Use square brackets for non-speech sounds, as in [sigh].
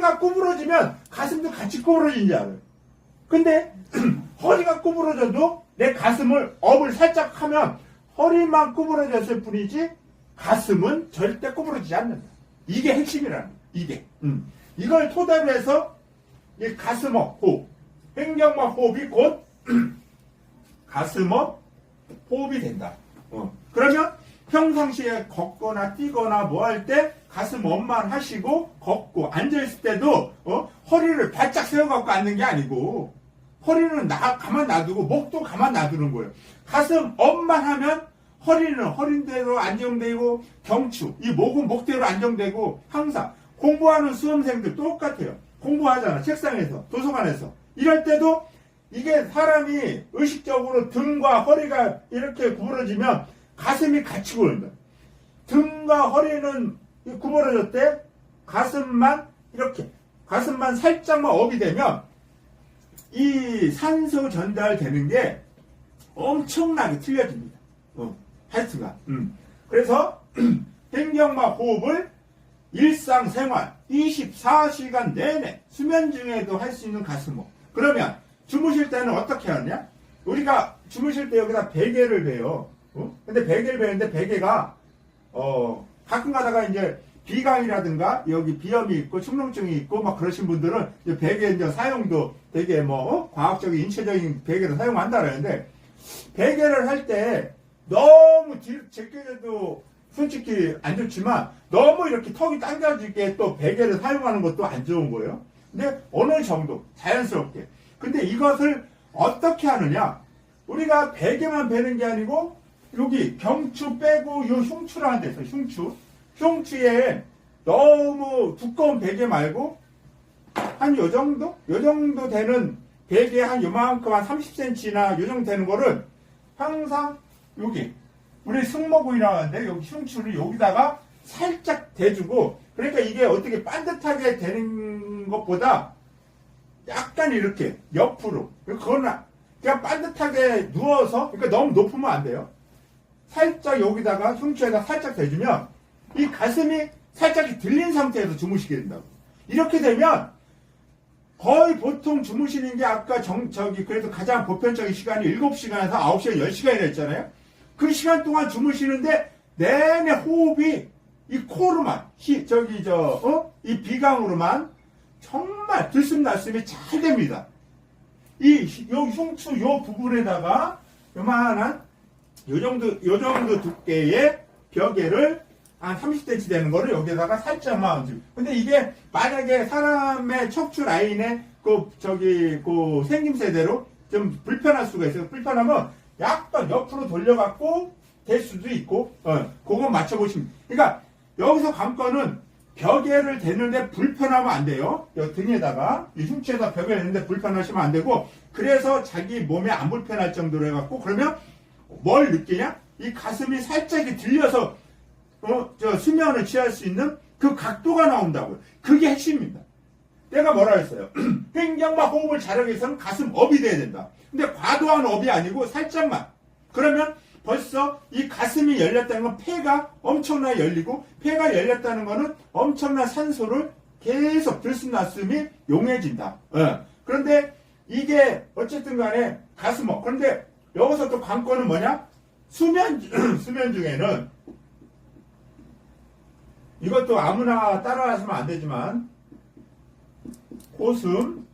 허리가 구부러지면 가슴도 같이 구부러진지 알아요. 근데 [clears throat] 허리가 구부러져도 내 가슴을 업을 살짝 하면 허리만 구부러졌을 뿐이지 가슴은 절대 구부러지지 않는다. 이게 핵심이라는 거예요. 이게. 음. 이걸 토대로 해서 이 가슴업 호흡, 횡격막 호흡이 곧 [clears throat] 가슴업 호흡이 된다. 어. 그러면 평상시에 걷거나 뛰거나 뭐 할 때 가슴 업만 하시고 걷고 앉아있을 때도 어? 허리를 바짝 세워갖고 앉는 게 아니고 허리는 나, 가만 놔두고 목도 가만 놔두는 거예요. 가슴 업만 하면 허리는 허리대로 안정되고 경추, 이 목은 목대로 안정되고 항상 공부하는 수험생들 똑같아요. 공부하잖아. 책상에서, 도서관에서. 이럴 때도 이게 사람이 의식적으로 등과 허리가 이렇게 구부러지면 가슴이 같이 구부러진다. 등과 허리는 구부러졌대 가슴만 이렇게 가슴만 살짝만 업이 되면 이 산소 전달되는 게 엄청나게 틀려집니다. 어, 하여튼가. 음. 그래서 [clears throat] 횡격막 호흡을 일상생활 24시간 내내 수면 중에도 할 수 있는 가슴호흡. 그러면 주무실 때는 어떻게 하느냐? 우리가 주무실 때 여기다 베개를 베요. 어? 근데 베개를 베는데 베개가 어 가끔 가다가 이제 비강이라든가 여기 비염이 있고 축농증이 있고 막 그러신 분들은 이 베개 이제 사용도 되게 뭐 어? 과학적인 인체적인 베개를 사용한다 그러는데 베개를 할 때 너무 뒤 제껴도 솔직히 안 좋지만 너무 이렇게 턱이 당겨지게 또 베개를 사용하는 것도 안 좋은 거예요. 근데 어느 정도 자연스럽게. 근데 이것을 어떻게 하느냐? 우리가 베개만 베는 게 아니고 여기 경추 빼고 요 흉추라는 데서 흉추 흉추에 너무 두꺼운 베개 말고 한 요 정도? 요 정도 되는 베개 한 요만큼 한 30cm나 요 정도 되는 거를 항상 여기 우리 승모근이라고 하는데 여기 흉추를 여기다가 살짝 대주고 그러니까 이게 어떻게 반듯하게 되는 것보다 약간 이렇게 옆으로 그거는 그냥 반듯하게 누워서 그러니까 너무 높으면 안 돼요. 살짝 여기다가 흉추에다 살짝 대주면 이 가슴이 살짝 들린 상태에서 주무시게 된다고. 이렇게 되면 거의 보통 주무시는 게 아까 정, 저기 그래도 가장 보편적인 시간이 7시간에서 9시간, 10시간이라 했잖아요. 그 시간 동안 주무시는데 내내 호흡이 이 코로만, 히, 저기 저, 어? 이 비강으로만 정말 들숨 날숨이 잘 됩니다. 이, 요 흉추 요 부분에다가 요만한 요 정도, 요 정도 두께의 벽에를 한 30cm 되는 거를 여기다가 살짝만 얹으면. 근데 이게 만약에 사람의 척추 라인에 그, 저기, 그 생김새대로 좀 불편할 수가 있어요. 불편하면 약간 옆으로 돌려갖고 될 수도 있고, 어, 그거 맞춰보시면. 그러니까 여기서 관건은 벽에를 대는데 불편하면 안 돼요. 여 등에다가, 이 흉추에다 벽에 대는데 불편하시면 안 되고, 그래서 자기 몸에 안 불편할 정도로 해갖고, 그러면 뭘 느끼냐? 이 가슴이 살짝 이렇게 들려서 어, 저 수면을 취할 수 있는 그 각도가 나온다고요. 그게 핵심입니다. 내가 뭐라 했어요? [clears throat] 횡격막 호흡을 잘하기 위해서는 가슴 업이 돼야 된다. 근데 과도한 업이 아니고 살짝만. 그러면 벌써 이 가슴이 열렸다는 건 폐가 엄청나게 열리고 폐가 열렸다는 거는 엄청난 산소를 계속 들숨날숨이 용해진다. 어. 그런데 이게 어쨌든 간에 가슴 업. 그런데 여기서 또 관건은 뭐냐? 수면, [clears throat] 수면 중에는 이것도 아무나 따라 하시면 안 되지만, 호숨,